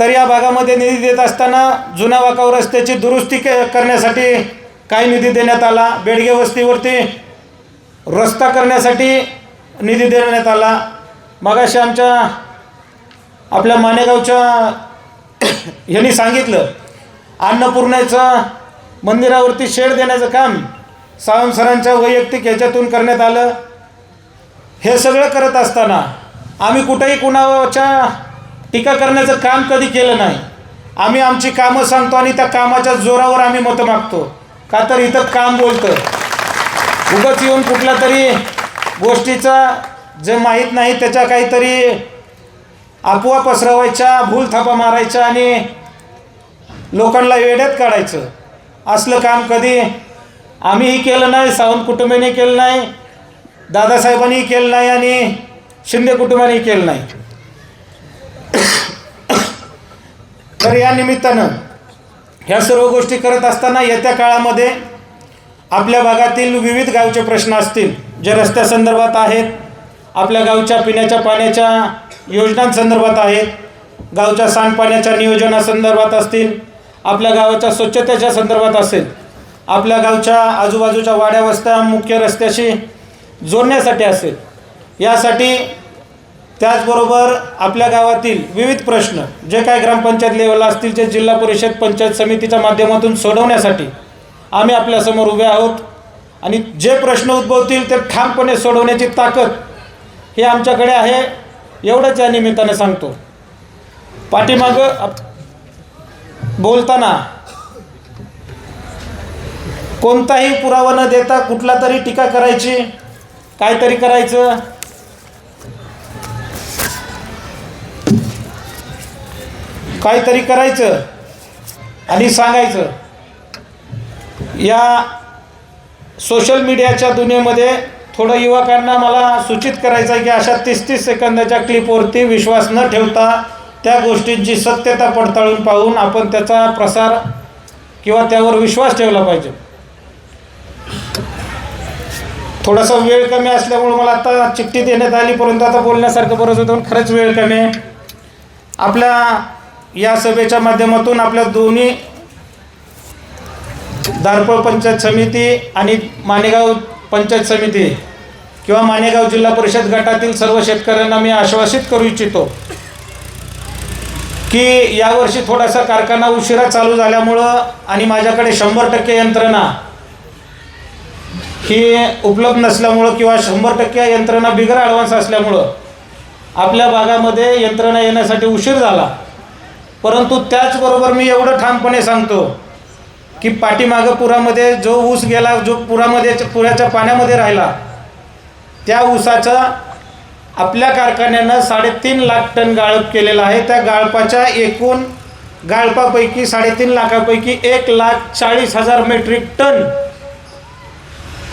तर या भागामध्ये निधी देत असताना जुन्या वाकाव रस्त्याची दुरुस्ती के करण्यासाठी काही निधी देण्यात आला. बेडगे वस्तीवरती रस्ता करण्यासाठी निधी देण्यात आला. मगाशी आमच्या आपल्या मानेगावच्या यांनी सांगितलं अन्नपूर्णेचं मंदिरावरती शेड देण्याचं काम सावंत सरांच्या वैयक्तिक ह्याच्यातून करण्यात आलं. हे सगळं करत असताना आम्ही कुठेही कुणाच्या टीका करण्याचं काम कधी केलं नाही. आम्ही आमची कामं सांगतो आणि त्या कामाच्या जोरावर आम्ही मतं मागतो. का तर इथं काम बोलतं. उगच येऊन कुठल्या तरी गोष्टीचा जे माहीत नाही त्याच्या काहीतरी अफवा पसरवायच्या भूल थापा मारायच्या आणि लोकांना वेड्यात काढायचं. असलं काम कधी आम्हीही केलं नाही सावंत कुटुंबाने केलं नाही दादासाहेबांनीही केलं नाही आणि शिंदे कुटुंबानेही केलं नाही. तर या निमित्तानं ह्या सर्व गोष्टी करत असताना येत्या काळामध्ये आपल्या भागातील विविध गावचे प्रश्न असतील. जे रस्त्यासंदर्भात आहेत आपल्या गावच्या पिण्याच्या पाण्याच्या योजनांसंदर्भात आहेत गावच्या सांडपाण्याच्या नियोजनासंदर्भात असतील आपल्या गावाच्या स्वच्छतेच्या संदर्भात असेल आपल्या गावच्या आजूबाजूच्या वाड्या वस्त्या मुख्य रस्त्याशी जोडण्यासाठी असेल यासाठी त्याचबरोबर आपल्या गावातील विविध प्रश्न जे काय ग्रामपंचायत लेवलला असतील जे जिल्हा परिषद पंचायत समितीच्या माध्यमातून सोडवण्यासाठी आम्ही आपल्यासमोर उभे आहोत. आणि जे प्रश्न उद्भवतील ते ठामपणे सोडवण्याची ताकद हे आमच्याकडे आहे एवढंच या निमित्तानं सांगतो. पाठीमागं बोलताना कोणताही पुरावा न देता कुठला तरी टीका करायची काहीतरी करायचं काहीतरी करायचं आणि सांगायचं. या सोशल मीडियाच्या दुनियेमध्ये थोडं युवकांना मला सूचित करायचं आहे की अशा तीस तीस सेकंदाच्या क्लिपवरती विश्वास न ठेवता त्या गोष्टींची सत्यता पडताळून पाहून आपण त्याचा प्रसार किंवा त्यावर विश्वास ठेवला पाहिजे. थोडासा वेळ कमी असल्यामुळे मला आता चिठ्ठी देण्यात आली परंतु आता बोलण्यासारखं बरंच होतं पण खरंच वेळ कमी आहे. आपल्या या सभेच्या माध्यमातून आपल्या दोन्ही दारपळ पंचायत समिती आणि मानेगाव पंचायत समिती किंवा मानेगाव जिल्हा परिषद गटातील सर्व शेतकऱ्यांना मी आश्वासित करू इच्छितो की यावर्षी थोडासा कारखाना उशिरा चालू झाल्यामुळं आणि माझ्याकडे शंभर टक्के यंत्रणा ही उपलब्ध नसल्यामुळं किंवा शंभर टक्के यंत्रणा बिगर ॲडव्हान्स असल्यामुळं आपल्या भागामध्ये यंत्रणा येण्यासाठी उशीर झाला. परंतु त्याचबरोबर मी एवढं ठामपणे सांगतो की पाठीमागं पुरामध्ये जो ऊस गेला जो पुरामध्ये पुराच्या पाण्यामध्ये राहिला त्या ऊसाचा आपल्या कारखान्यानं साडेतीन लाख टन गाळप केलेला आहे. त्या गाळपाच्या एकूण गाळपापैकी साडेतीन लाखापैकी एक लाख चाळीस हजार मेट्रिक टन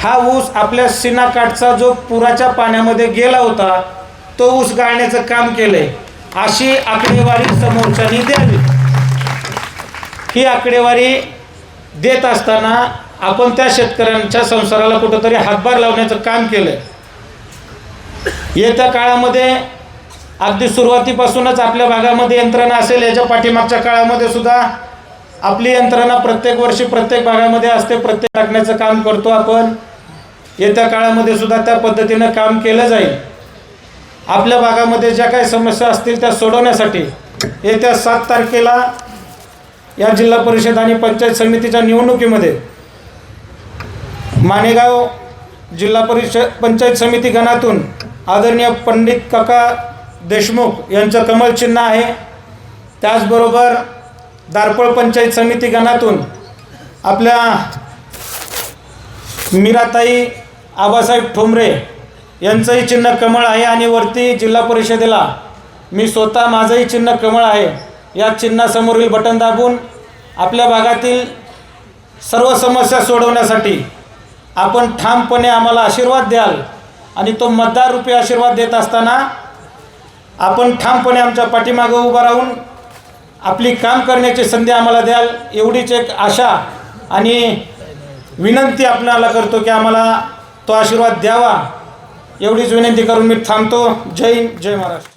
हा ऊस आपल्या सिनाकाठचा जो पुराच्या पाण्यामध्ये गेला होता तो ऊस गाळण्याचं काम केलं आहे अशी आकडेवारी समोरच्यानी द्यावी. ही आकडेवारी देत असताना आपण त्या शेतकऱ्यांच्या संसाराला कुठंतरी हातभार लावण्याचं काम केलं येत्या काळामध्ये अगदी सुरुवातीपासूनच आपल्या भागामध्ये यंत्रणा असेल याच्या पाठीमागच्या काळामध्ये सुद्धा आपली यंत्रणा प्रत्येक वर्षी प्रत्येक भागामध्ये असते प्रत्येक टाकण्याचं काम करतो आपण. येत्या काळामध्ये सुद्धा त्या पद्धतीनं काम केलं जाईल. आपल्या भागामध्ये ज्या काही समस्या असतील त्या सोडवण्यासाठी येत्या सात तारखेला या जिल्हा परिषद आणि पंचायत समितीच्या निवडणुकीमध्ये मानेगाव जिल्हा परिषद पंचायत समिती गणातून आदरणीय पंडित काका देशमुख यांचं कमल चिन्ह आहे. त्याचबरोबर दारपळ पंचायत समिती गणातून आपल्या मीराताई आबासाहेब ठोंबरे यांचंही चिन्ह कमळ आहे आणि वरती जिल्हा परिषदेला मी स्वतः माझंही चिन्ह कमळ आहे. या चिन्हासमोरील बटन दाबून आपल्या भागातील सर्व समस्या सोडवण्यासाठी आपण ठामपणे आम्हाला आशीर्वाद द्याल आणि तो मतदार रूपी आशीर्वाद देत असताना आपण ठामपणे आमच्या पाठीमागं उभं राहून आपली काम करण्याची संधी आम्हाला द्याल एवढीच एक आशा आणि विनंती आपल्याला करतो की आम्हाला तो आशीर्वाद द्यावा. एवढीच विनंती करून मी थांबतो. जय हिंद जय महाराष्ट्र.